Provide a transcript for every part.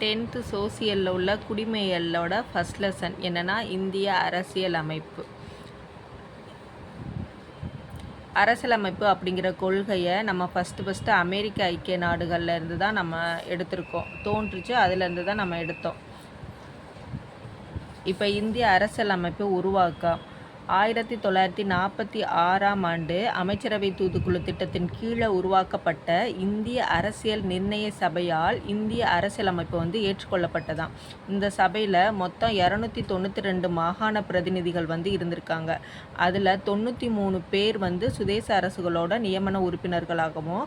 Tenth சோசியலில் உள்ள குடிமையலோட first lesson என்னென்னா இந்திய அரசியல் அமைப்பு அரசியலமைப்பு அப்படிங்கிற கொள்கையை நம்ம ஃபஸ்ட்டு ஃபஸ்ட்டு அமெரிக்க ஐக்கிய நாடுகளில் இருந்து தான் நம்ம எடுத்திருக்கோம். தோன்றுச்சு அதுலேருந்து தான் நம்ம எடுத்தோம். இப்போ இந்திய அரசியலமைப்பு உருவாக்கம் ஆயிரத்தி தொள்ளாயிரத்தி நாற்பத்தி ஆறாம் ஆண்டு அமைச்சரவை தூதுக்குழு திட்டத்தின் கீழே உருவாக்கப்பட்ட இந்திய அரசியல் நிர்ணய சபையால் இந்திய அரசியலமைப்பு வந்து ஏற்றுக்கொள்ளப்பட்டதாம். இந்த சபையில் மொத்தம் இரநூத்தி தொண்ணூற்றி ரெண்டு மாகாண பிரதிநிதிகள் வந்து இருந்திருக்காங்க. அதில் தொண்ணூற்றி மூணு பேர் வந்து சுதேச அரசுகளோட நியமன உறுப்பினர்களாகவும்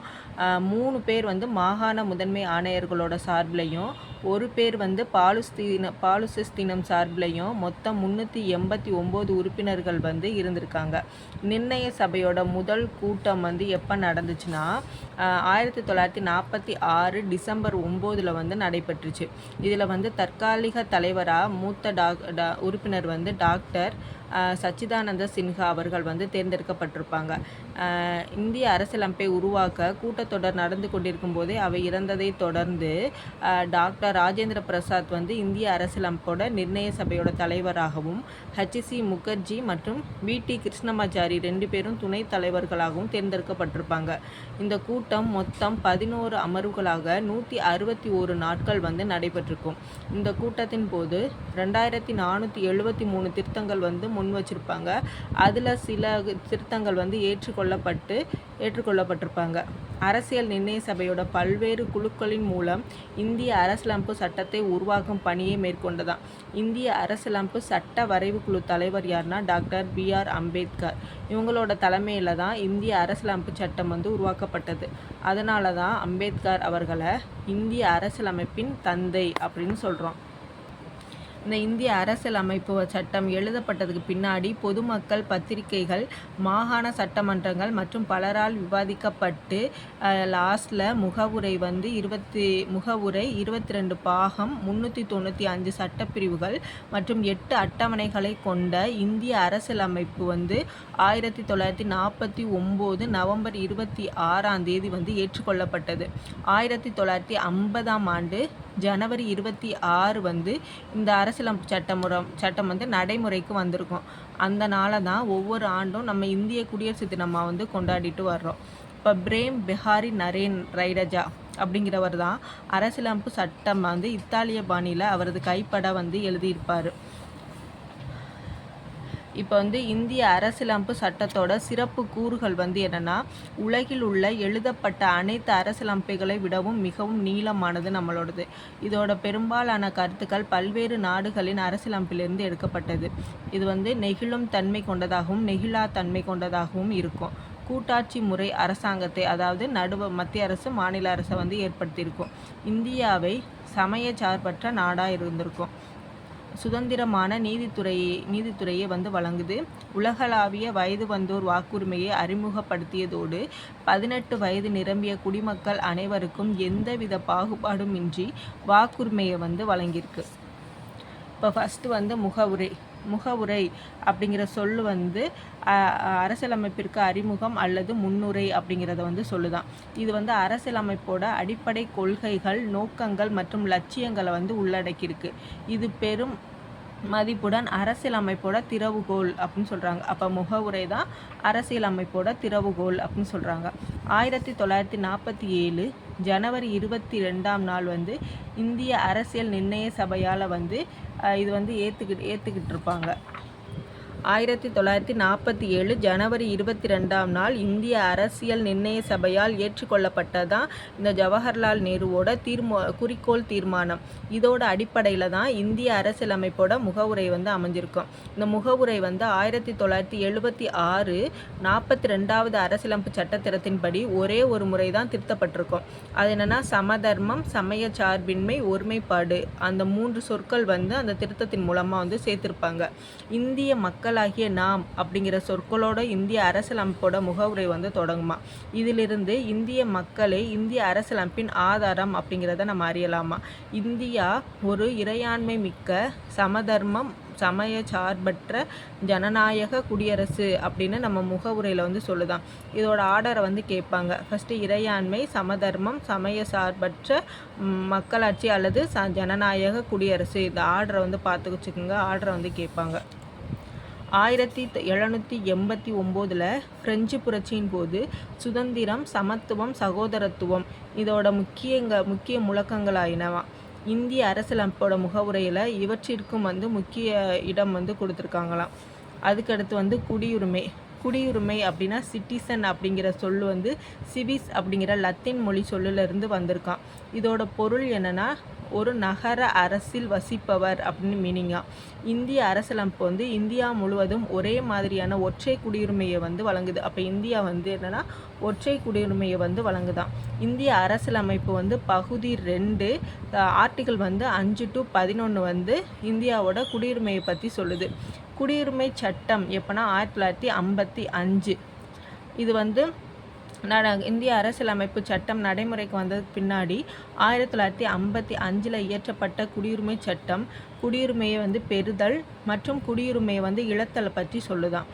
மூணு பேர் வந்து மாகாண முதன்மை ஆணையர்களோட சார்பிலையும் ஒரு பேர் வந்து பாலுஸ்தீன பாலுசிஸ்தீனம் சார்பிலையும் மொத்தம் முந்நூற்றி எண்பத்தி ஒம்பது உறுப்பினர்கள் வந்து இருந்திருக்காங்க. நிர்ணய சபையோட முதல் கூட்டம் வந்து எப்போ நடந்துச்சுன்னா ஆயிரத்தி தொள்ளாயிரத்தி நாற்பத்தி ஆறு டிசம்பர் ஒம்போதில் வந்து நடைபெற்றுச்சு. இதில் வந்து தற்காலிக தலைவராக மூத்த டாக் டா உறுப்பினர் வந்து டாக்டர் சச்சிதானந்த சின்ஹா அவர்கள் வந்து தேர்ந்தெடுக்கப்பட்டிருப்பாங்க. இந்திய அரசியலமைப்பை உருவாக்க கூட்டத்தொடர் நடந்து கொண்டிருக்கும் போதே அவை இறந்ததை தொடர்ந்து டாக்டர் ராஜேந்திர பிரசாத் வந்து இந்திய அரசியலமைப்போட நிர்ணய சபையோட தலைவராகவும் ஹச்சிசி முகர்ஜி மற்றும் வி டி கிருஷ்ணமாச்சாரி ரெண்டு பேரும் துணைத் தலைவர்களாகவும் தேர்ந்தெடுக்கப்பட்டிருப்பாங்க. இந்த கூட்டம் மொத்தம் பதினோரு அமர்வுகளாக நூற்றி அறுபத்தி ஒரு நாட்கள் வந்து நடைபெற்றிருக்கும். இந்த கூட்டத்தின் போது ரெண்டாயிரத்தி நானூற்றி எழுபத்தி மூணு திருத்தங்கள் வந்து முன் வச்சுருப்பாங்க. அதில் சில திருத்தங்கள் வந்து ஏற்றுக்கொள்ளப்பட்டு ஏற்றுக்கொள்ளப்பட்டிருப்பாங்க. அரசியல் நிர்ணய சபையோட பல்வேறு குழுக்களின் மூலம் இந்திய அரசியலமைப்பு சட்டத்தை உருவாக்கும் பணியை மேற்கொண்டதான் இந்திய அரசியலமைப்பு சட்ட வரைவு குழு தலைவர் யாருன்னா டாக்டர் பி ஆர் அம்பேத்கர். இவங்களோட தலைமையில் தான் இந்திய அரசியலமைப்பு சட்டம் வந்து உருவாக்கப்பட்டது. அதனால தான் அம்பேத்கர் அவர்களை இந்திய அரசியலமைப்பின் தந்தை அப்படின்னு சொல்கிறோம் இந்த இந்திய அரசியலமைப்பு சட்டம் எழுதப்பட்டதுக்கு பின்னாடி பொதுமக்கள் பத்திரிகைகள் மாகாண சட்டமன்றங்கள் மற்றும் பலரால் விவாதிக்கப்பட்டு லாஸ்டில் முகவுரை வந்து இருபத்தி முகவுரை இருபத்தி ரெண்டு பாகம் முந்நூற்றி தொண்ணூற்றி அஞ்சு சட்டப்பிரிவுகள் மற்றும் எட்டு அட்டவணைகளை கொண்ட இந்திய அரசியலமைப்பு வந்து ஆயிரத்தி தொள்ளாயிரத்தி நாற்பத்தி ஒம்பது நவம்பர் இருபத்தி ஆறாம் தேதி வந்து ஏற்றுக்கொள்ளப்பட்டது. ஆயிரத்தி தொள்ளாயிரத்தி ஐம்பதாம் ஆண்டு ஜனவரி இருபத்தி ஆறு வந்து இந்த அரசியலமைப்பு சட்டமுறம் சட்டம் வந்து நடைமுறைக்கு வந்திருக்கும். அந்த நாளை தான் ஒவ்வொரு ஆண்டும் நம்ம இந்திய குடியரசு தினமாக வந்து கொண்டாடிட்டு வர்றோம். இப்போ பிரேம் பிஹாரி நரேன் ரைடஜா அப்படிங்கிறவர் தான் அரசியலமைப்பு சட்டம் வந்து இத்தாலிய பாணியில் அவரது கைப்பட வந்து எழுதியிருப்பார். இப்போ வந்து இந்திய அரசியலமைப்பு சட்டத்தோட சிறப்பு கூறுகள் வந்து என்னென்னா உலகில் உள்ள எழுதப்பட்ட அனைத்து அரசியலமைப்புகளை விடவும் மிகவும் நீளமானது நம்மளோடது. இதோட பெரும்பாலான கருத்துக்கள் பல்வேறு நாடுகளின் அரசியலமைப்பிலிருந்து எடுக்கப்பட்டது. இது வந்து நெகிழும் தன்மை கொண்டதாகவும் நெகிழா தன்மை கொண்டதாகவும் இருக்கும். கூட்டாட்சி முறை அரசாங்கத்தை அதாவது நடுவ மத்திய அரசு மாநில அரசை வந்து ஏற்படுத்தியிருக்கும். இந்தியாவை சமய சார்பற்ற நாடாக இருந்திருக்கும். சுதந்திரமான நீதித்துறையை நீதித்துறையை வந்து வழங்குது. உலகளாவிய வயது வந்தோர் வாக்குரிமையை அறிமுகப்படுத்தியதோடு பதினெட்டு வயது நிரம்பிய குடிமக்கள் அனைவருக்கும் எந்தவித பாகுபாடுமின்றி வாக்குரிமையை வந்து வழங்கியிருக்கு. இப்போ ஃபஸ்ட்டு வந்து முகவுரை. முகவுரை அப்படிங்கிற சொல் வந்து அரசியலமைப்பிற்கு அறிமுகம் அல்லது முன்னுரை அப்படிங்கிறத வந்து சொல்லுதான். இது வந்து அரசியலமைப்போட அடிப்படை கொள்கைகள் நோக்கங்கள் மற்றும் லட்சியங்களை வந்து உள்ளடக்கியிருக்கு. இது பெரும் மதிப்புடன் அரசியலமைப்போட திறவுகோல் அப்படின்னு சொல்கிறாங்க அப்போ முகவுரை தான் அரசியலமைப்போட திறவுகோல் அப்படின்னு சொல்கிறாங்க ஆயிரத்தி தொள்ளாயிரத்தி நாற்பத்தி ஏழு ஜனவரி இருபத்தி ரெண்டாம் நாள் வந்து இந்திய அரசியல் நிர்ணய சபையால் வந்து இது வந்து ஏற்றுக்கிட்டு ஏற்றுக்கிட்டு இருப்பாங்க ஆயிரத்தி தொள்ளாயிரத்தி நாற்பத்தி ஏழு ஜனவரி இருபத்தி ரெண்டாம் நாள் இந்திய அரசியல் நிர்ணய சபையால் ஏற்றுக்கொள்ளப்பட்டதான் இந்த ஜவஹர்லால் நேருவோட தீர்மா குறிக்கோள் தீர்மானம். இதோட அடிப்படையில் தான் இந்திய அரசியலமைப்போட முகவுரை வந்து அமைஞ்சிருக்கும். இந்த முகவுரை வந்து ஆயிரத்தி தொள்ளாயிரத்தி எழுபத்தி ஆறு நாற்பத்தி ரெண்டாவது அரசியலமைப்பு சட்டத்திட்டத்தின்படி ஒரே ஒரு முறை தான் திருத்தப்பட்டிருக்கும். அது என்னென்னா சமதர்மம் சமய சார்பின்மை ஒருமைப்பாடு அந்த மூன்று சொற்கள் வந்து அந்த திருத்தத்தின் மூலமாக வந்து சேர்த்திருப்பாங்க. இந்திய மக்கள் மக்களாகிய நாம் அப்படிங்கிற சொற்களோட இந்திய அரசியலமைப்போட முகவுரை வந்து தொடங்குமா? இதிலிருந்து இந்திய மக்களே இந்திய அரசியலமைப்பின் ஆதாரம் அப்படிங்கிறத நம்ம அறியலாமா? இந்தியா ஒரு இறையாண்மை மிக்க சமதர்மம் சமய சார்பற்ற ஜனநாயக குடியரசு அப்படின்னு நம்ம முகவுரையில் வந்து சொல்லுதான். இதோட ஆர்டரை வந்து கேட்பாங்க. ஃபஸ்ட்டு இறையாண்மை சமதர்மம் சமய சார்பற்ற மக்களாட்சி அல்லது ச ஜனநாயக குடியரசு. இந்த ஆர்டரை வந்து பார்த்து வச்சுக்கோங்க ஆர்டரை வந்து கேட்பாங்க. ஆயிரத்தி எழுநூற்றி எண்பத்தி ஒம்போதில் ஃப்ரெஞ்சு புரட்சியின் போது சுதந்திரம் சமத்துவம் சகோதரத்துவம் இதோட முக்கியங்க முக்கிய முழக்கங்களாயினவா. இந்திய அரசியலமைப்போட முகவுரையில் இவற்றிற்கும் வந்து முக்கிய இடம் வந்து கொடுத்துருக்காங்களாம். அதுக்கடுத்து வந்து குடியுரிமை. குடியுரிமை அப்படின்னா சிட்டிசன் அப்படிங்கிற சொல் வந்து சிவிஸ் அப்படிங்கிற லத்தீன் மொழி சொல்லிலிருந்து வந்திருக்கான் இதோட பொருள் என்னென்னா ஒரு நகர அரசில் வசிப்பவர் அப்படின்னு மீனிங்கா இந்திய அரசியலமைப்பு வந்து இந்தியா முழுவதும் ஒரே மாதிரியான ஒற்றை குடியுரிமையை வந்து வழங்குது. அப்போ இந்தியா வந்து என்னென்னா ஒற்றை குடியுரிமையை வந்து வழங்குதான் இந்திய அரசியலமைப்பு வந்து பகுதி ரெண்டு ஆர்டிகல் வந்து அஞ்சு டு பதினொன்று வந்து இந்தியாவோட குடியுரிமையை பற்றி சொல்லுது. குடியுரிமை சட்டம் எப்போனா ஆயிரத்தி தொள்ளாயிரத்தி ஐம்பத்தி அஞ்சு. இது வந்து இந்திய அரசியலமைப்பு சட்டம் நடைமுறைக்கு வந்ததுக்கு பின்னாடி ஆயிரத்தி தொள்ளாயிரத்தி ஐம்பத்தி அஞ்சில் இயற்றப்பட்ட குடியுரிமை சட்டம் குடியுரிமையை வந்து பெறுதல் மற்றும் குடியுரிமையை வந்து இழத்தலை பற்றி சொல்லுதான்.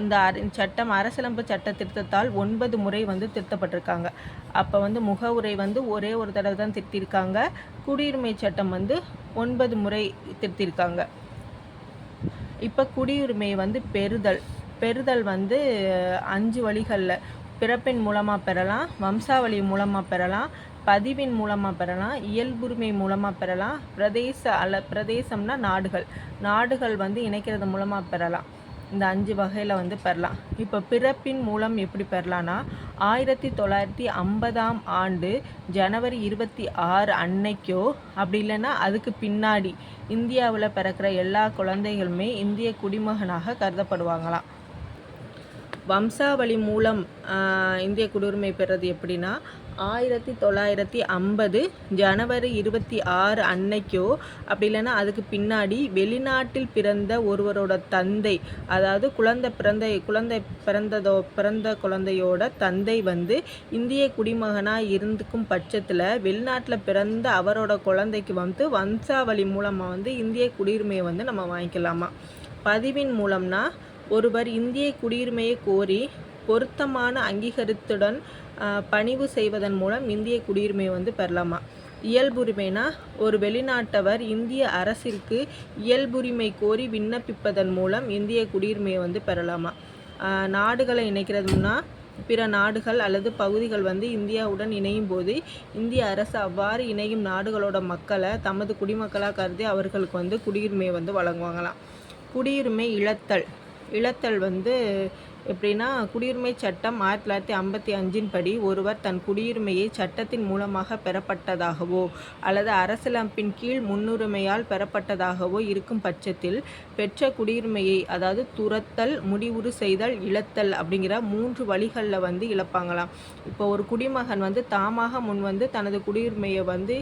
இந்த சட்டம் அரசியலமைப்பு சட்ட திருத்தத்தால் ஒன்பது முறை வந்து திருத்தப்பட்டிருக்காங்க. அப்போ வந்து முகவுரை வந்து ஒரே ஒரு தடவை தான் திருத்தியிருக்காங்க. குடியுரிமை சட்டம் வந்து ஒன்பது முறை திருத்தியிருக்காங்க. இப்போ குடியுரிமை வந்து பெறுதல் பெறுதல் வந்து அஞ்சு வழிகளில். பிறப்பின் மூலமாக பெறலாம் வம்சாவளி மூலமாக பெறலாம் பதிவின் மூலமாக பெறலாம் இயல்புரிமை மூலமாக பெறலாம் பிரதேச அல்ல பிரதேசம்னா நாடுகள். நாடுகள் வந்து இணைக்கிறது மூலமாக பெறலாம். இந்த அஞ்சு வகையில் வந்து பெறலாம். இப்போ பிறப்பின் மூலம் எப்படி பெறலான்னா ஆயிரத்தி தொள்ளாயிரத்தி ஐம்பதாம் ஆண்டு ஜனவரி இருபத்தி ஆறு அன்னைக்கோ அப்படி இல்லைன்னா அதுக்கு பின்னாடி இந்தியாவில் பிறக்கிற எல்லா குழந்தைகளுமே இந்திய குடிமகனாக கருதப்படுவாங்களாம். வம்சாவளி மூலம் இந்திய குடியுரிமை பெறது எப்படின்னா ஆயிரத்தி தொள்ளாயிரத்தி ஐம்பது ஜனவரி இருபத்தி ஆறு அன்னைக்கோ அப்படி இல்லைன்னா அதுக்கு பின்னாடி வெளிநாட்டில் பிறந்த ஒருவரோட தந்தை அதாவது குழந்தை பிறந்த குழந்தை பிறந்ததோ பிறந்த குழந்தையோட தந்தை வந்து இந்திய குடிமகனாக இருந்துக்கும் பட்சத்தில் வெளிநாட்டில் பிறந்த அவரோட குழந்தைக்கு வந்து வம்சாவளி மூலமாக வந்து இந்திய குடியுரிமையை வந்து நம்ம வாங்கிக்கலாமா? பதிவின் மூலம்னா ஒருவர் இந்திய குடியுரிமையை கோரி பொருத்தமான அங்கீகரித்துடன் பணிவு செய்வதன் மூலம் இந்திய குடியுரிமையை வந்து பெறலாமா? இயல்புரிமைனா ஒரு வெளிநாட்டவர் இந்திய அரசிற்கு இயல்புரிமை கோரி விண்ணப்பிப்பதன் மூலம் இந்திய குடியுரிமையை வந்து பெறலாமா? நாடுகளை இணைக்கிறதுனா பிற நாடுகள் அல்லது பகுதிகள் வந்து இந்தியாவுடன் இணையும் போது இந்திய அரசு அவ்வாறு இணையும் நாடுகளோட மக்களை தமது குடிமக்களாக கருதி அவர்களுக்கு வந்து குடியுரிமையை வந்து வழங்குவாங்களாம். குடியுரிமை இழத்தல். இழத்தல் வந்து எப்படின்னா குடியுரிமை சட்டம் ஆயிரத்தி தொள்ளாயிரத்தி ஐம்பத்தி அஞ்சின் படி ஒருவர் தன் குடியுரிமையை சட்டத்தின் மூலமாக பெறப்பட்டதாகவோ அல்லது அரசியலமைப்பின் கீழ் முன்னுரிமையால் பெறப்பட்டதாகவோ இருக்கும் பட்சத்தில் பெற்ற குடியுரிமையை அதாவது துரத்தல் முடிவுறு செய்தல் இழத்தல் அப்படிங்கிற மூன்று வழிகளில் வந்து இழப்பாங்களாம். இப்போ ஒரு குடிமகன் வந்து தாமாக முன் வந்து தனது குடியுரிமையை வந்து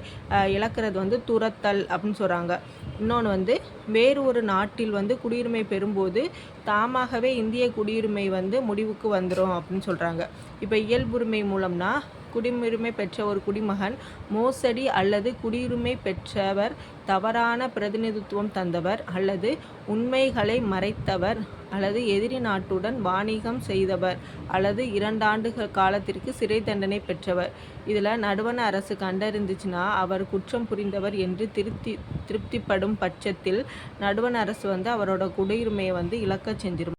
இழக்கிறது வந்து துரத்தல் அப்படின்னு சொல்கிறாங்க இன்னொன்று வந்து வேறு ஒரு நாட்டில் வந்து குடியுரிமை பெறும்போது தாமாகவே இந்திய குடியுரிமை வந்து முடிவுக்கு வந்துடும் அப்படின்னு சொல்கிறாங்க இப்போ இயல்புரிமை மூலம்னா குடியுரிமை பெற்ற ஒரு குடிமகன் மோசடி அல்லது குடியுரிமை பெற்றவர் தவறான பிரதிநிதித்துவம் தந்தவர் அல்லது உண்மைகளை மறைத்தவர் அல்லது எதிரி நாட்டுடன் வாணிகம் செய்தவர் அல்லது இரண்டாண்டுகள் காலத்திற்கு சிறை தண்டனை பெற்றவர். இதில் நடுவண அரசு கண்டறிந்துச்சுன்னா அவர் குற்றம் புரிந்தவர் என்று திருப்தி திருப்திப்படும் பட்சத்தில் நடுவண அரசு வந்து அவரோட குடியுரிமையை வந்து இழக்க செஞ்சிரும்